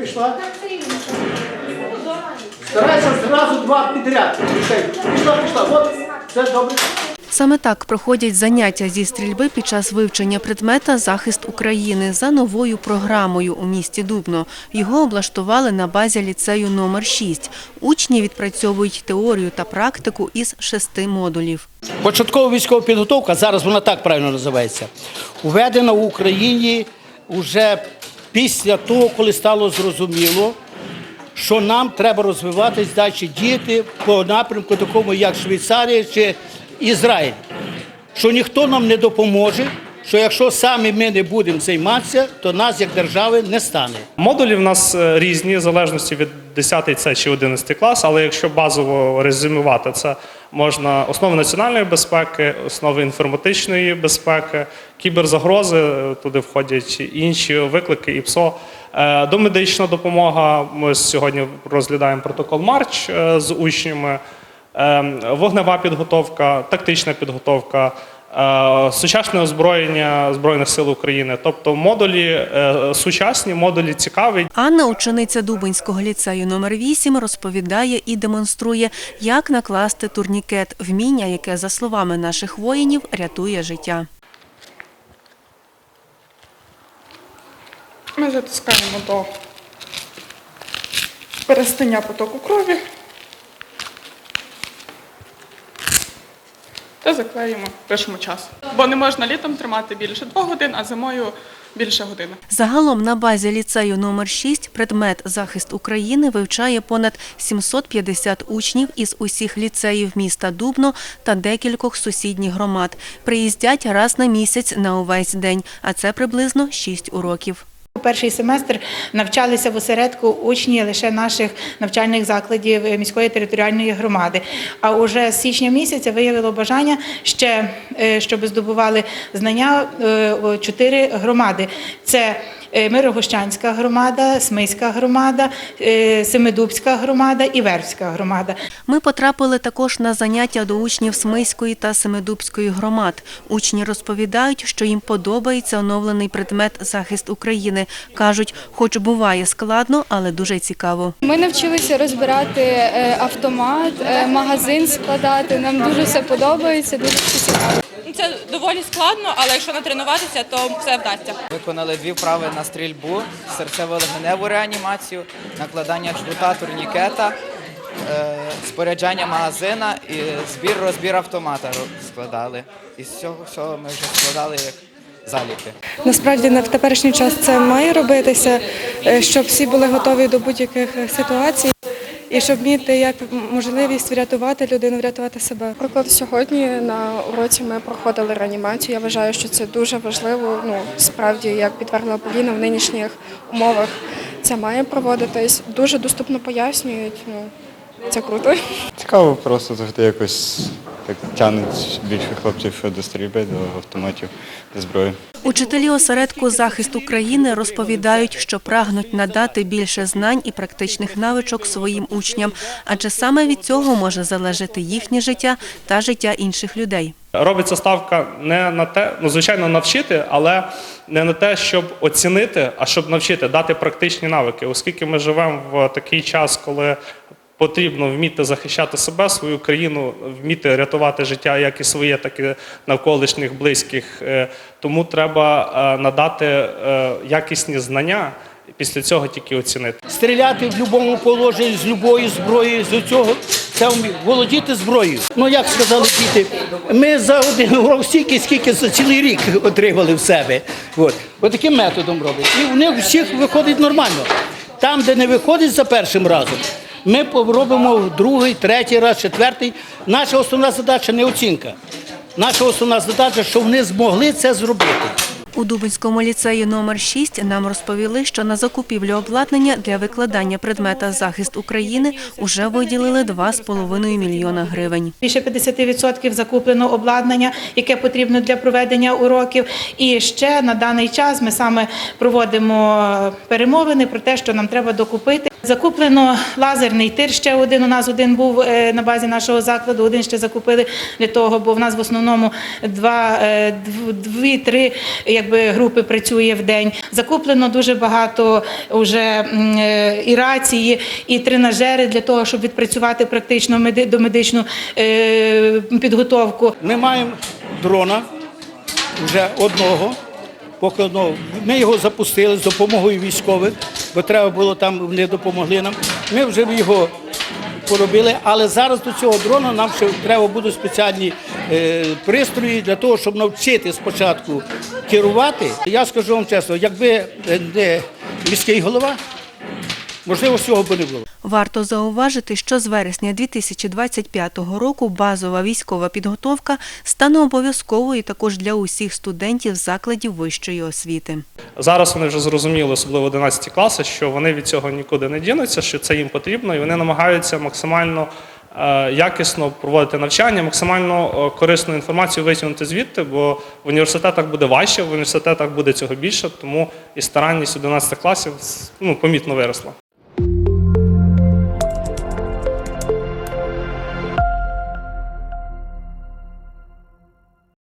пішла. Старайся зразу два підряд. Пішла, пішла. От, все добре. Саме так проходять заняття зі стрільби під час вивчення предмета Захист України за новою програмою у місті Дубно. Його облаштували на базі ліцею номер 6. Учні відпрацьовують теорію та практику із шести модулів. Початкова військова підготовка, зараз вона так правильно називається, введена в Україні вже після того, коли стало зрозуміло, що нам треба розвиватись далі діяти по напрямку такому, як Швейцарія чи Ізраїль. Що ніхто нам не допоможе, що якщо самі ми не будемо займатися, то нас як держави не стане. Модулі в нас е, різні, в залежності від 10 це чи 11 клас, але якщо базово резюмувати, це можна основи національної безпеки, основи інформатичної безпеки, кіберзагрози, е, туди входять інші виклики і ПСО. Е, Домедична допомога. Ми сьогодні розглядаємо протокол Марч е, з учнями. Е, Вогнева підготовка, тактична підготовка. Е, Сучасне озброєння Збройних сил України, тобто модулі е, сучасні, модулі цікаві. Анна, учениця Дубинського ліцею номер 8, розповідає і демонструє, як накласти турнікет, вміння, яке, за словами наших воїнів, рятує життя. Ми затискаємо до перестання потоку крові та заклеїмо, пишемо час. Бо не можна літом тримати більше двох годин, а зимою більше години. Загалом на базі ліцею номер 6 предмет захист України вивчає понад 750 учнів із усіх ліцеїв міста Дубно та декількох сусідніх громад. Приїздять раз на місяць на увесь день, а це приблизно 6 уроків. Перший семестр навчалися в осередку учні лише наших навчальних закладів е, міської територіальної громади. А уже з січня місяця виявило бажання ще, е, щоб здобували знання е, чотири громади. Це Мирогощанська громада, Смиська громада, е, Семидубська громада і Вербська громада. Ми потрапили також на заняття до учнів Смиської та Семидубської громад. Учні розповідають, що їм подобається оновлений предмет захист України. Кажуть, хоч буває складно, але дуже цікаво. Ми навчилися розбирати е, автомат, е, магазин складати. Нам дуже все подобається, дуже все цікаво. Це доволі складно, але якщо натренуватися, то все вдасться. Виконали дві вправи на стрільбу, серцево-легеневу реанімацію, накладання жгута, турнікета, е, споряджання магазина і збір розбір автомата складали. І з цього всього ми вже складали як заліки. Насправді на в теперішній час це має робитися, е, щоб всі були готові до будь-яких е, ситуацій і щоб мати як можливість врятувати людину, врятувати себе. Наприклад, сьогодні на уроці ми проходили реанімацію. Я вважаю, що це дуже важливо. Ну справді, як підтвердила Поліна, в нинішніх умовах це має проводитись. Дуже доступно пояснюють. Ну це круто. Цікаво, просто завжди якось так тягнуть більше хлопців до стрільби, до автоматів, до зброї. Учителі осередку захист України розповідають, що прагнуть надати більше знань і практичних навичок своїм учням, адже саме від цього може залежати їхнє життя та життя інших людей. Робиться ставка не на те, ну звичайно, навчити, але не на те, щоб оцінити, а щоб навчити, дати практичні навики, оскільки ми живемо в такий час, коли потрібно вміти захищати себе, свою країну, вміти рятувати життя як і своє, так і навколишніх близьких. Е, Тому треба е, надати е, якісні знання. Після цього тільки оцінити. Стріляти в будь-якому положенні з будь-якої зброї, з цього це володіти зброєю. Ну як сказали діти, ми за один урок стільки, скільки за цілий рік отримали в себе. От. От таким методом робить. І в них всіх виходить нормально. Там, де не виходить за першим разом, ми робимо другий, третій раз, четвертий. Наша основна задача не оцінка. Наша основна задача, щоб вони змогли це зробити. У Дубинському ліцеї номер 6 нам розповіли, що на закупівлю обладнання для викладання предмета захист України уже виділили 2,5 мільйона гривень. Більше 50% закуплено обладнання, яке потрібно для проведення уроків. І ще на даний час ми саме проводимо перемовини про те, що нам треба докупити Закуплено лазерний тир. Ще один у нас один був е, на базі нашого закладу. Один ще закупили для того, бо в нас в основному е, дв- дві-три якби групи працює в день. Закуплено дуже багато вже е, і рації, і тренажери для того, щоб відпрацювати практично меди- домедичну е, підготовку. Ми маємо дрона вже одного, поки ну, Ми його запустили з допомогою військових, бо треба було там, вони допомогли нам. Ми вже його поробили, але зараз до цього дрона нам ще треба будуть спеціальні е, пристрої для того, щоб навчити спочатку керувати. Я скажу вам чесно, якби е, не міський голова, можливо, всього би не було. Варто зауважити, що з вересня 2025 року базова військова підготовка стане обов'язковою також для усіх студентів закладів вищої освіти. Зараз вони вже зрозуміли, особливо 11 класи, що вони від цього нікуди не дінуться, що це їм потрібно, і вони намагаються максимально е, якісно проводити навчання, максимально е, корисну інформацію витягнути звідти, бо в університетах буде важче, в університетах буде цього більше, тому і старанність 11 класів ну, помітно виросла.